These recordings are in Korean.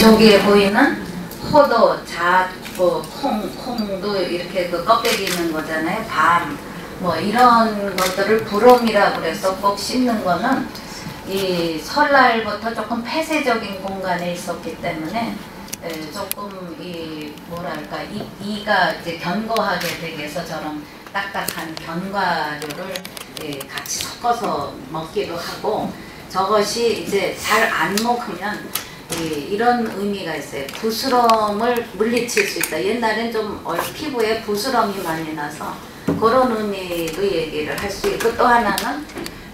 저기에 보이는 호도, 잣, 뭐 콩, 콩도 이렇게 그 껍데기 있는 거잖아요. 밤, 뭐 이런 것들을 부럼이라고 그래서 꼭 씹는 거는 이 설날부터 조금 폐쇄적인 공간에 있었기 때문에 에, 조금 이 뭐랄까 이, 이가 이제 견고하게 되기 위해서 저런 딱딱한 견과류를 예, 같이 섞어서 먹기도 하고 저것이 이제 잘 안 먹으면 이, 이런 의미가 있어요. 부스럼을 물리칠 수 있다. 옛날엔 좀 얼- 피부에 부스럼이 많이 나서 그런 의미도 얘기를 할 수 있고 또 하나는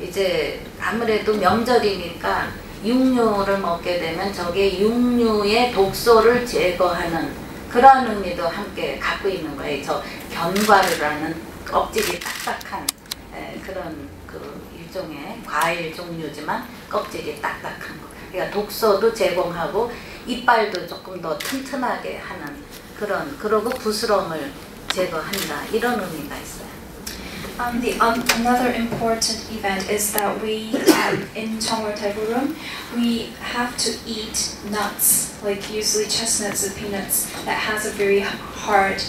이제 아무래도 명절이니까 육류를 먹게 되면 저게 육류의 독소를 제거하는 그런 의미도 함께 갖고 있는 거예요. 저 견과류라는 껍질이 딱딱한 에, 그런 그 일종의 과일 종류지만 껍질이 딱딱한 거. 그러니까 독소도 제공하고 이빨도 조금 더 튼튼하게 하는 그런 그러고 부스럼을 제거한다 이런 의미가 있어요. Um, the um, another important event is that we um, in Chongwol Taegurum we have to eat nuts like usually chestnuts or peanuts that has a very hard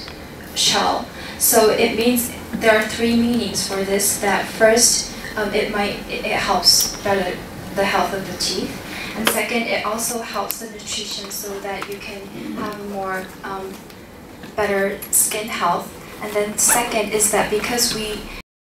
shell. So it means there are three meanings for this. That first, um, it might it, it helps better the health of the teeth, and second, it also helps the nutrition so that you can have more um, better skin health. And then second is that because we